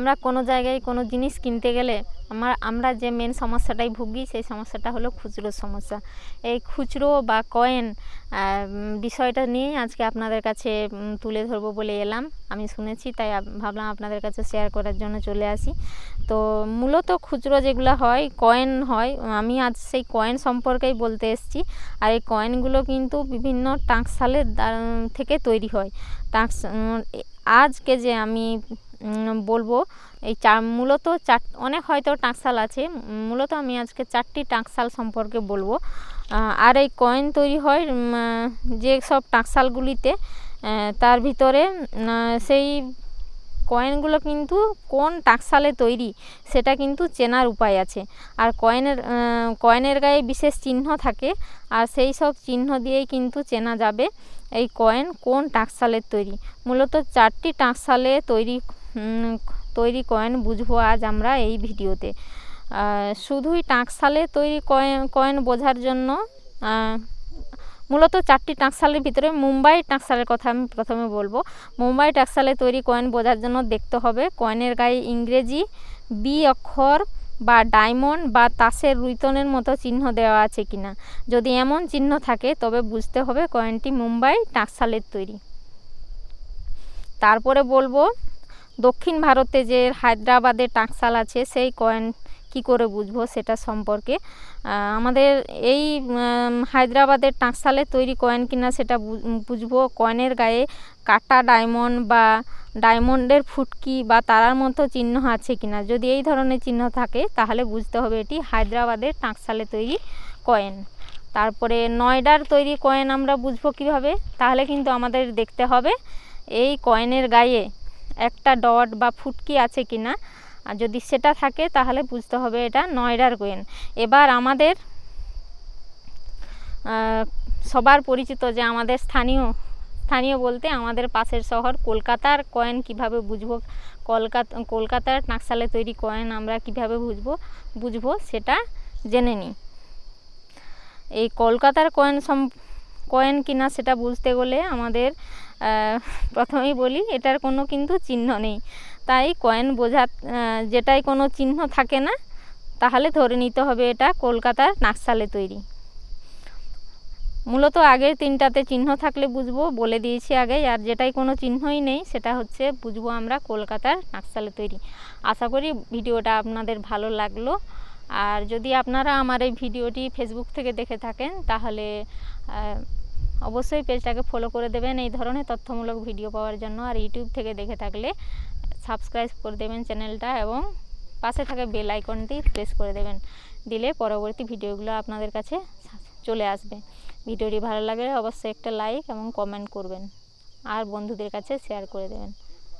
আমরা কোনো জায়গায় কোনো জিনিস কিনতে গেলে আমার, আমরা যে মেন সমস্যাটাই ভুগি, সেই সমস্যাটা হলো খুচরো সমস্যা। এই খুচরো বা কয়েন বিষয়টা নিয়েই আজকে আপনাদের কাছে তুলে ধরবো বলে এলাম। আমি শুনেছি, তাই ভাবলাম আপনাদের কাছে শেয়ার করার জন্য চলে আসি। তো মূলত খুচরো যেগুলো হয় কয়েন হয়, আমি আজ সেই কয়েন সম্পর্কেই বলতে এসেছি। আর এই কয়েনগুলো কিন্তু বিভিন্ন টাঁকশালের থেকে তৈরি হয়। এ- আজকে যে আমি বলব, এই চা, মূলত চার অনেক হয়তো টাঁকশাল আছে, মূলত আমি আজকে চারটি টাঁকশাল সম্পর্কে বলব। আর এই কয়েন তৈরি হয় যে সব টাঁকশালগুলিতে তার ভিতরে সেই কয়েনগুলো কিন্তু কোন টাঁকশালে তৈরি, সেটা কিন্তু চেনার উপায় আছে। আর কয়েনের কয়েনের গায়ে বিশেষ চিহ্ন থাকে, আর সেই সব চিহ্ন দিয়েই কিন্তু চেনা যাবে এই কয়েন কোন টাঁকশালের তৈরি। মূলত চারটি টাঁকশালে তৈরি তৈরি কয়েন বুঝব আজ আমরা এই ভিডিওতে। শুধুই টাঁকশালে তৈরি কয়েন কয়েন বোঝার জন্য মূলত চারটি টাঁকশালের ভিতরে মুম্বাই টাঁকশালের কথা আমি প্রথমে বলব। মুম্বাই টাঁকশালে তৈরি কয়েন বোঝার জন্য দেখতে হবে কয়েনের গায়ে ইংরেজি বি অক্ষর বা ডায়মন্ড বা তাসের রুইতনের মতো চিহ্ন দেওয়া আছে কিনা। যদি এমন চিহ্ন থাকে, তবে বুঝতে হবে কয়েনটি মুম্বাই টাঁকশালের তৈরি। তারপরে বলব দক্ষিণ ভারতে যে হায়দ্রাবাদে টাঁকশাল আছে, সেই কয়েন কি করে বুঝব সেটা সম্পর্কে? আমাদের এই হায়দ্রাবাদের টাঁকশালে তৈরি কয়েন কিনা সেটা বুঝব। কয়েনের গায়ে কাটা ডায়মন্ড বা ডায়মন্ডের ফুটকি বা তারার মতো চিহ্ন আছে কিনা? যদি এই ধরনের চিহ্ন থাকে, তাহলে বুঝতে হবে এটি হায়দ্রাবাদের টাঁকশালে তৈরি কয়েন। তারপরে নয়ডার তৈরি কয়েন আমরা বুঝব কীভাবে? তাহলে কিন্তু আমাদের দেখতে হবে, এই কয়েনের গায়ে একটা ডট বা ফুটকি আছে কিনা আর যদি সেটা থাকে, তাহলে বুঝতে হবে এটা নয়ডার কয়েন। এবার আমাদের সবার পরিচিত যে আমাদের স্থানীয় স্থানীয় বলতে আমাদের পাশের শহর কলকাতার কয়েন কীভাবে বুঝব? কলকাতা, কলকাতার নাকশালে তৈরি কয়েন আমরা কীভাবে বুঝব? বুঝব সেটা জেনে নিই। এই কলকাতার কয়েন সম কয়েন কিনা সেটা বুঝতে গেলে আমাদের প্রথমেই বলি এটার কোনো কিন্তু চিহ্ন নেই। তাই কয়েন বোঝা যেটাই কোনো চিহ্ন থাকে না, তাহলে ধরে নিতে হবে এটা কলকাতার নাকশালে তৈরি। মূলত আগের তিনটাতে চিহ্ন থাকলে বুঝব, বলে দিয়েছি আগে, আর যেটাই কোনো চিহ্নই নেই, সেটা হচ্ছে বুঝব আমরা কলকাতার নাকশালে তৈরি। আশা করি ভিডিওটা আপনাদের ভালো লাগল। আর যদি আপনারা আমার এই ভিডিওটি ফেসবুক থেকে দেখে থাকেন, তাহলে অবশ্যই পেজটাকে ফলো করে দেবেন এই ধরনের তথ্যমূলক ভিডিও পাওয়ার জন্য। আর ইউটিউব থেকে দেখে থাকলে সাবস্ক্রাইব করে দেবেন চ্যানেলটা এবং পাশে থাকা বেল আইকনটি প্রেস করে দেবেন। দিলে পরবর্তী ভিডিওগুলো আপনাদের কাছে চলে আসবে। ভিডিওটি ভালো লাগলে অবশ্যই একটা লাইক এবং কমেন্ট করবেন। আর বন্ধুদের কাছে শেয়ার করে দেবেন।